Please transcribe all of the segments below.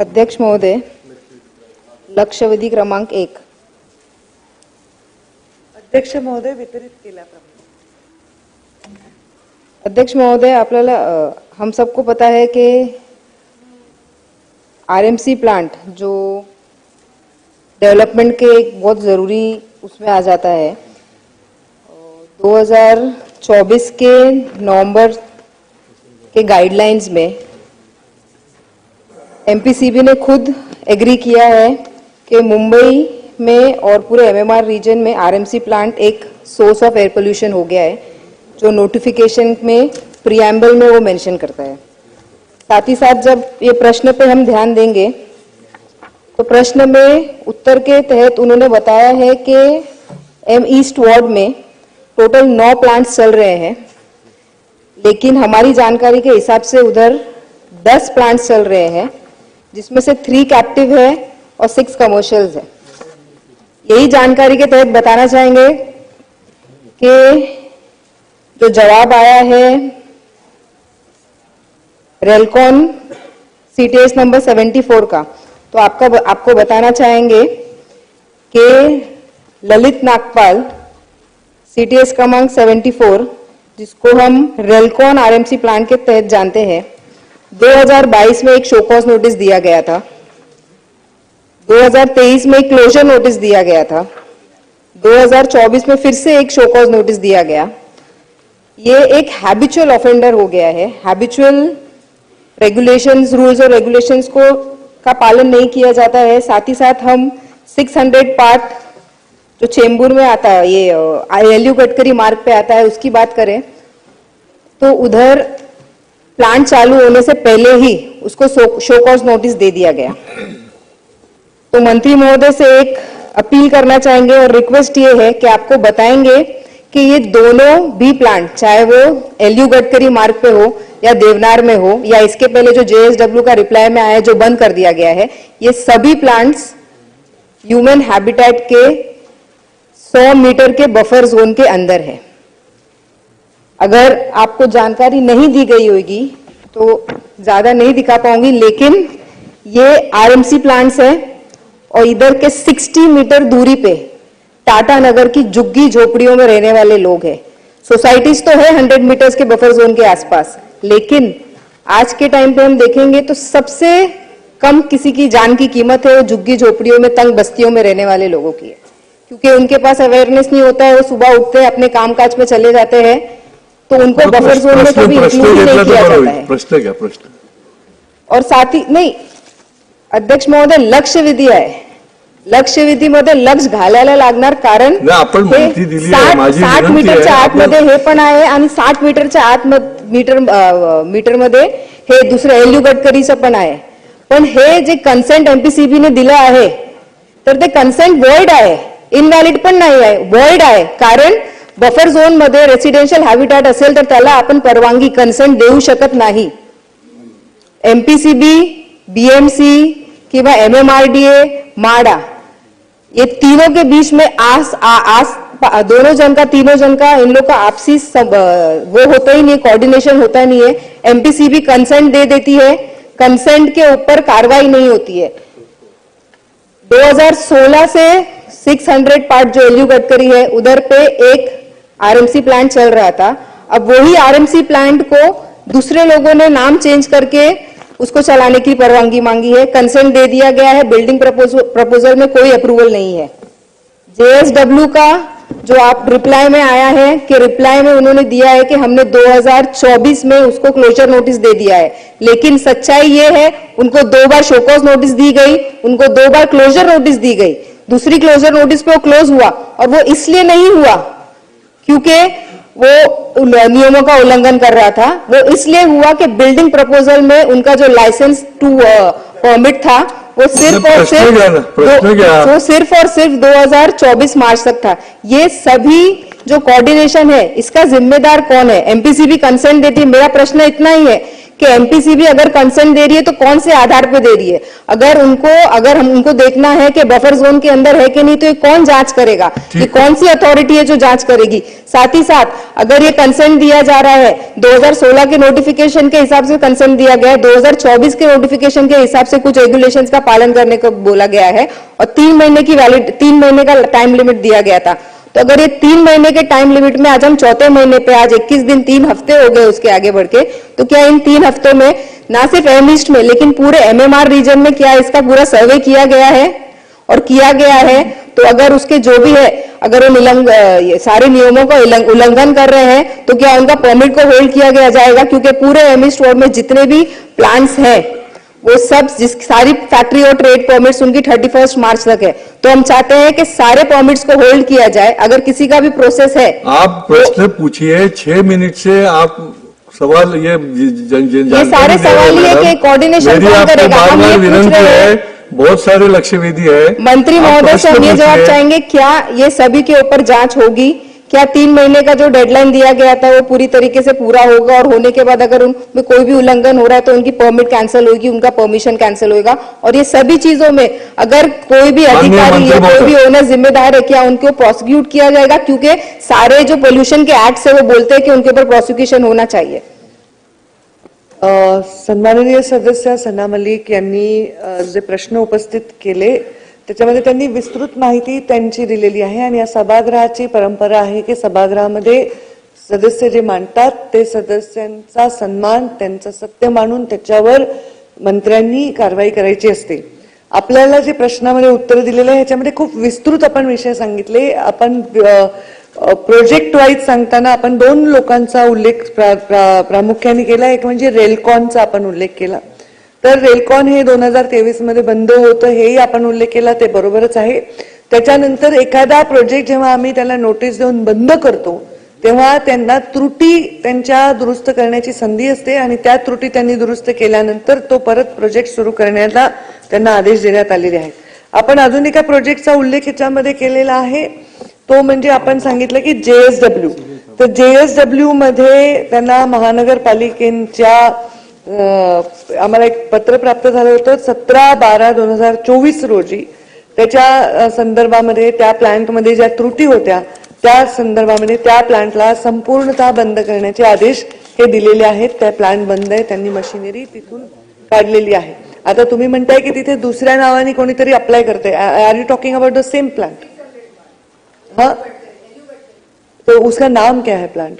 अध्यक्ष महोदय लक्षवेधी क्रमांक एक. अध्यक्ष महोदय वितरित केल्याप्रमाणे. अध्यक्ष महोदय आपल्याला अ, हम सबको पता है कि आरएमसी प्लांट जो डेवलपमेंट के एक बहुत ज़रूरी उसमें आ जाता है अ, 2024 के नवंबर के गाइडलाइंस में एमपीसीबी ने खुद एग्री किया है कि मुंबई में और पूरे एमएमआर रीजन में आरएमसी प्लांट एक सोर्स ऑफ़ एयर पोल्यूशन हो गया है, जो नोटिफिकेशन में प्रियम्बल में वो मेंशन करता है। साथ ही साथ जब ये प्रश्न पे हम ध्यान देंगे तो प्रश्न में उत्तर के तहत उन्होंने बताया है कि एम ईस्ट वार्ड में टोटल नौ प्लांट्स चल रहे हैं, लेकिन हमारी जानकारी के हिसाब से उधर दस प्लांट्स चल रहे हैं। जिसमें से थ्री कैप्टिव है और सिक्स कमर्शियल्स है। यही जानकारी के तहत बताना चाहेंगे कि जो जवाब आया है, रेलकॉन सीटीएस नंबर 74 का तो आपका आपको बताना चाहेंगे कि ललित नागपाल सीटीएस क्रमांक 74 जिसको हम रेलकॉन आरएमसी प्लांट के तहत जानते हैं 2022 में एक शोकॉज नोटिस दिया गया था। 2023 में क्लोजर नोटिस दिया गया था। 2024 में फिर से एक शोकॉज नोटिस दिया गया। ये एक हैबिचुअल ऑफेंडर हो गया है। हैबिचुअल रेगुलेशंस रूल्स और रेगुलेशंस को, का पालन नहीं किया जाता है। साथ ही साथ हम 600 पार्ट जो चेंबूर में आता है, ये आई एल यू गडकरी मार्ग पे आता है, उसकी बात करें तो उधर प्लांट चालू होने से पहले ही उसको शो कॉज नोटिस दे दिया गया। तो मंत्री महोदय से एक अपील करना चाहेंगे और रिक्वेस्ट ये है कि आपको बताएँगे कि ये दोनों भी प्लांट चाहे वो एलयू गडकरी मार्ग पे हो या देवनार में हो या इसके पहले जो जेएसडब्ल्यू का रिप्लाई में आया जो बंद कर दिया गया है, ये सभी प्लांट्स ह्यूमन हैबिटेट के 100 मीटर के बफर जोन के अंदर है। अगर आपको जानकारी नहीं दी गई होगी तो ज़्यादा नहीं दिखा पाऊँगी, लेकिन ये आरएमसी प्लांट्स है और इधर के 60 मीटर दूरी पे टाटा नगर की जुग्गी झोपड़ियों में रहने वाले लोग हैं। सोसाइटीज तो है 100 मीटर्स के बफर जोन के आसपास, लेकिन आज के टाइम पे हम देखेंगे तो सबसे कम किसी की जान की कीमत है वो झुग्गी झोपड़ियों में, तंग बस्तियों में रहने वाले लोगों की है। क्योंकि उनके पास अवेयरनेस नहीं होता है, वो सुबह उठते हैं, अपने कामकाज में चले जाते हैं तो उनको बफर जोन में कभी इंक्लूड नहीं किया जाता है। प्रश्न घ्या प्रश्न. और साथ ही नाही अध्यक्ष महोदय लक्ष विधी आहे. लक्ष विधीमध्ये लक्ष घालायला लागणार कारण नाही, आपण माहिती दिली आहे. साठ मीटरच्या आतमध्ये हे पण आहे आणि साठ मीटरच्या आत मीटर मीटरमध्ये हे दुसरं एलयू गडकरीचं पण आहे. पण हे जे कन्सेंट एमपीसीबीने दिलं आहे तर ते कन्सेंट वर्ड आहे. इनव्हॅलिड पण नाही आहे. वर्ड आहे. कारण बफर झोन मध्ये रेसिडेन्शियल हॅबिटॅट असेल तर त्याला आपण परवानगी कन्सेंट देऊ शकत नाही. एमपीसीबी बीएमसी किंवा एमएमआरडीए माडा ये तीनों के बीच में आस आ, आस दोनों जन का तीनों जन का इन लोग का आपसी सब, वो होता ही नहीं कोऑर्डिनेशन होता नहीं है। एमपीसीबी कंसेंट दे देती है। कंसेंट के ऊपर कार्रवाई नहीं होती है। 2016 से 600 पार्ट जो एलयू गडकरी है उधर पे एक आरएमसी प्लांट चल रहा था। अब वही आरएमसी प्लांट को दूसरे लोगों ने नाम चेंज करके उसको चलाने की परवानगी मांगी है। कंसेंट दे दिया गया है। बिल्डिंग प्रपोजल में कोई अप्रूवल नहीं है। जेएसडब्ल्यू का जो आप रिप्लाई में आया है कि रिप्लाई में उन्होंने दिया है कि हमने 2024 में उसको क्लोजर नोटिस दे दिया है। लेकिन सच्चाई ये है, उनको दो बार शोकॉज नोटिस दी गई, उनको दो बार क्लोजर नोटिस दी गई। दूसरी क्लोजर नोटिस पे वो क्लोज हुआ और वो इसलिए नहीं हुआ क्योंकि वो नियमों का उल्लंघन कर रहा था। वो इसलिए हुआ कि बिल्डिंग प्रपोजल में उनका जो लाइसेंस टू परमिट था वो सिर्फ़ और सिर्फ़. वो सिर्फ़ और सिर्फ़ 2024 मार्च तक था। ये सभी जो कोऑर्डिनेशन है इसका जिम्मेदार कौन है? एमपीसीबी कंसेंट देती है। मेरा प्रश्न इतना ही है कि एमपीसी भी अगर कंसेंट दे रही है तो कौन से आधार पे दे रही है? अगर उनको अगर हम उनको देखना है कि बफर जोन के अंदर है कि नहीं तो ये कौन जाँच करेगा? कि कौन सी अथॉरिटी है जो जाँच करेगी? साथ ही साथ अगर ये कंसेंट दिया जा रहा है 2016 के नोटिफिकेशन के हिसाब से कंसेंट दिया गया है 2024 के नोटिफिकेशन के हिसाब से कुछ रेगुलेशन का पालन करने को बोला गया है और तीन महीने की वैलिड तीन महीने का टाइम लिमिट दिया गया था। तो अगर ये तीन महीने के टाइम लिमिट में आज हम चौथे महीने पे, आज 21 दिन, तीन हफ़्ते हो गए उसके आगे बढ़ के तो क्या इन तीन हफ्तों में ना सिर्फ़ एम ईस्ट में, लेकिन पूरे एमएमआर रीजन में क्या इसका पूरा सर्वे किया गया है? और किया गया है तो अगर उसके जो भी है, अगर वो निलंग सारे नियमों का उल्लंघन कर रहे हैं तो क्या उनका परमिट को होल्ड किया गया जाएगा? क्योंकि पूरे एम ईस्ट वार्ड में जितने भी प्लांट्स हैं वो सब जिस सारी फैक्ट्री और ट्रेड परमिट्स उनकी थर्टी फ़र्स्ट मार्च तक है। तो हम चाहते हैं कि सारे परमिट्स को होल्ड किया जाए। अगर किसी का भी प्रोसेस है आप प्रश्न पूछिए छह मिनट से आप सवाल ये जन, जन, जानकारी सारे सवाल ये कि मेरी कौन करेगा? हम ये पूछ रहे हैं। बहुत सारे लक्ष्य विधि है। मंत्री महोदय से हम ये जवाब चाहेंगे क्या ये सभी के ऊपर जाँच होगी? क्या तीन महीने का जो डेडलाइन दिया गया था वो पूरी तरीके से पूरा होगा और होने के बाद अगर उनमें कोई भी उल्लंघन हो रहा है तो उनकी परमिट कैंसिल होगी उनका परमिशन कैंसिल होगा और ये सभी चीज़ों में अगर कोई भी अधिकारी या कोई भी ओनर जिम्मेदार है क्या उनको प्रोसिक्यूट किया जाएगा क्योंकि सारे जो पोल्यूशन के एक्ट है वो बोलते हैं कि उनके ऊपर प्रोसिक्यूशन होना चाहिए। सन्माननीय सदस्य सना मलिक यांनी जे प्रश्न उपस्थित केले त्याच्यामध्ये त्यांनी विस्तृत माहिती त्यांची दिलेली आहे आणि या सभागृहाची परंपरा आहे की सभागृहामध्ये सदस्य जे मांडतात ते सदस्यांचा सन्मान त्यांचं सत्य मानून त्याच्यावर मंत्र्यांनी कारवाई करायची असते. आपल्याला जे प्रश्नामध्ये उत्तर दिलेलं आहे ह्याच्यामध्ये खूप विस्तृत आपण विषय सांगितले. आपण प्रोजेक्ट वाईज सांगताना आपण दोन लोकांचा उल्लेख प्रा- प्रा- प्रामुख्याने केला. एक म्हणजे रेलकॉनचा आपण उल्लेख केला. तर रेलकॉन हे दोन हजार तेवीसमध्ये बंद होतं हेही आपण उल्लेख केला ते बरोबरच आहे. त्याच्यानंतर एखादा प्रोजेक्ट जेव्हा आम्ही त्याला नोटीस देऊन बंद करतो तेव्हा त्यांना त्रुटी त्यांच्या दुरुस्त करण्याची संधी असते आणि त्या त्रुटी त्यांनी दुरुस्त केल्यानंतर तो परत प्रोजेक्ट सुरू करण्याचा त्यांना आदेश देण्यात आलेले आहेत. आपण अजून एका प्रोजेक्टचा उल्लेख याच्यामध्ये केलेला आहे. तो म्हणजे आपण सांगितलं की जेएसडब्ल्यू तर जेएसडब्ल्यू मध्ये त्यांना महानगरपालिकेच्या आम्हाला एक पत्र प्राप्त झालं होतं सतरा बारा दोन हजार चोवीस रोजी. त्याच्या संदर्भामध्ये त्या प्लांटमध्ये ज्या त्रुटी होत्या त्या संदर्भामध्ये त्या प्लांटला संपूर्णतः बंद करण्याचे आदेश हे दिलेले आहेत. त्या प्लांट बंद आहे त्यांनी मशिनरी तिथून काढलेली आहे. आता तुम्ही म्हणताय की तिथे दुसऱ्या नावाने कोणीतरी अप्लाय करते are you talking about the same plant हा? तो उसका नाम क्या है प्लांट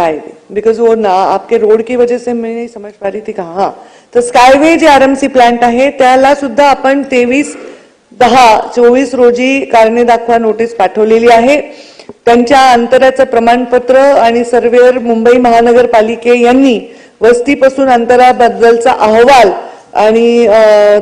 का बिकॉज वो ना आपके रोड की वजह से मी नाही समज पा रही थी का हां तर Skyway J R M C plant आहे त्याला सुद्धा आपण तेवीस दहा चोवीस रोजी कारणे दाखवा नोटीस पाठवलेली आहे. त्यांच्या अंतराचं प्रमाणपत्र आणि सर्वेअर मुंबई महानगरपालिके यांनी वस्तीपासून अंतराबद्दलचा अहवाल आणि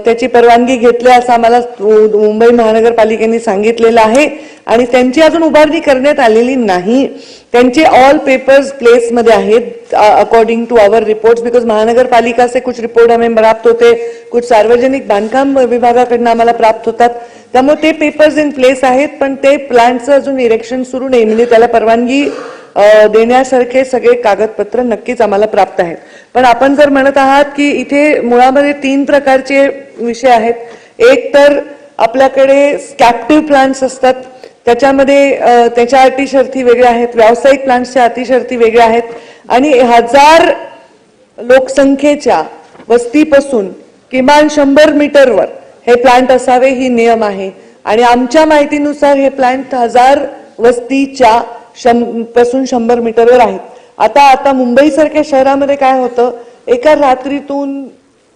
त्याची परवानगी घेतली असं आम्हाला मुंबई महानगरपालिकेने सांगितलेलं आहे. आणि त्यांची अजून उभारणी करण्यात आलेली नाही. त्यांचे ऑल पेपर्स प्लेसमध्ये आहेत according to our reports because महानगरपालिका से कुछ रिपोर्ट हमें प्राप्त होते कुछ सार्वजनिक बांधकाम विभागाकडनं आम्हाला प्राप्त होतात. त्यामुळे ते पेपर्स इन प्लेस आहेत पण ते प्लांटचं अजून इरेक्शन सुरू नाही. म्हणजे त्याला परवानगी देण्यासारखे सगळे कागदपत्र नक्कीच आम्हाला प्राप्त आहेत. पण आपण जर म्हणत आहात की इथे मुळामध्ये तीन प्रकारचे विषय आहेत. एक तर आपल्याकडे कॅप्टिव्ह प्लांट्स असतात. त्याच्यामध्ये त्याच्या अटी शर्ती वेगळ्या आहेत व्यावसायिक प्लांट्सच्या अटी शर्ती वेगळ्या आहेत. आणि हजार लोकसंख्येच्या वस्तीपासून किमान शंभर मीटरवर हे प्लांट असावे ही नियम आहे. आणि आमच्या माहितीनुसार हे प्लांट हजार वस्तीच्या शं- पासून शंभर मीटरवर आहेत. आता आता मुंबईसारख्या शहरामध्ये काय होतं? एका रात्रीतून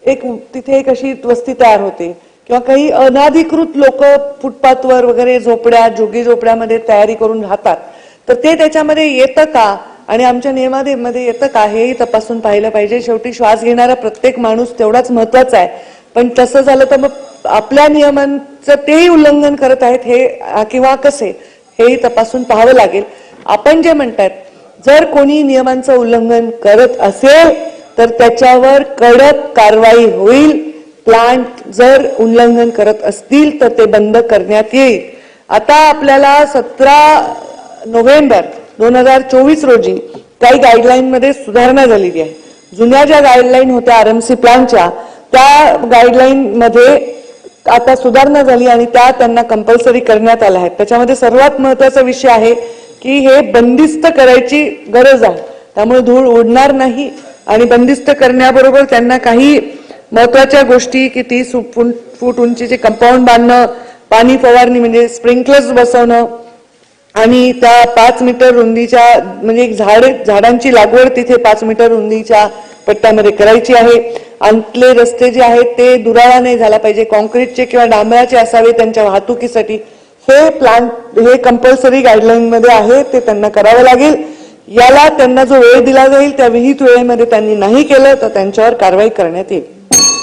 एक तिथे एक अशी वस्ती तयार होते. किंवा काही अनाधिकृत लोक फुटपाथवर वगैरे झोपड्या जोगी झोपड्यामध्ये तयारी करून राहतात. तर ते त्याच्यामध्ये येतं का? आणि आमच्या नियमामध्ये येतं का? हेही तपासून पाहिलं पाहिजे. शेवटी श्वास घेणारा प्रत्येक माणूस तेवढाच महत्त्वाचा आहे. पण तसं झालं तर मग आपल्या नियमांचं तेही उल्लंघन करत आहेत हे किंवा कसे? हेही तपासून पाहावं लागेल. आपण जे म्हणतायत जर कोणी नियमांचं उल्लंघन करत असेल तर त्याच्यावर कडक कारवाई होईल. प्लांट जर उल्लंघन करत असतील तर ते बंद करण्यात येईल. आता आपल्याला सतरा नोव्हेंबर दोन हजार चोवीस रोजी काही गाईडलाईनमध्ये सुधारणा झालेली आहे. जुन्या ज्या गाईडलाईन होत्या आरएमसी प्लांटच्या त्या गाईडलाईनमध्ये आता सुधारणा झाली आणि त्या त्यांना कंपल्सरी करण्यात आल्या आहेत. त्याच्यामध्ये सर्वात महत्त्वाचा विषय आहे की हे बंदिस्त करायची गरज आहे. त्यामुळे धूळ उडणार नाही आणि बंदिस्त करण्याबरोबर त्यांना काही महत्त्वाच्या गोष्टी की तीस फूट फूट उंचीचे कंपाऊंड बांधणं पाणी फवारणी म्हणजे स्प्रिंकलर्स बसवणं आणि त्या पाच मीटर रुंदीच्या म्हणजे एक झाड झाडांची लागवड तिथे पाच मीटर रुंदीच्या पट्ट्यामध्ये करायची आहे. आतले रस्ते जे आहेत ते दुराळा नाही झाला पाहिजे. कॉन्क्रीटचे किंवा डांबराचे असावे त्यांच्या वाहतुकीसाठी. हे प्लॅन हे कंपल्सरी गाईडलाईन मध्ये आहे ते त्यांना करावं लागेल. याला त्यांना जो वेळ दिला जाईल त्या विहित वेळेमध्ये त्यांनी नाही केलं तर त्यांच्यावर कारवाई करण्यात येईल.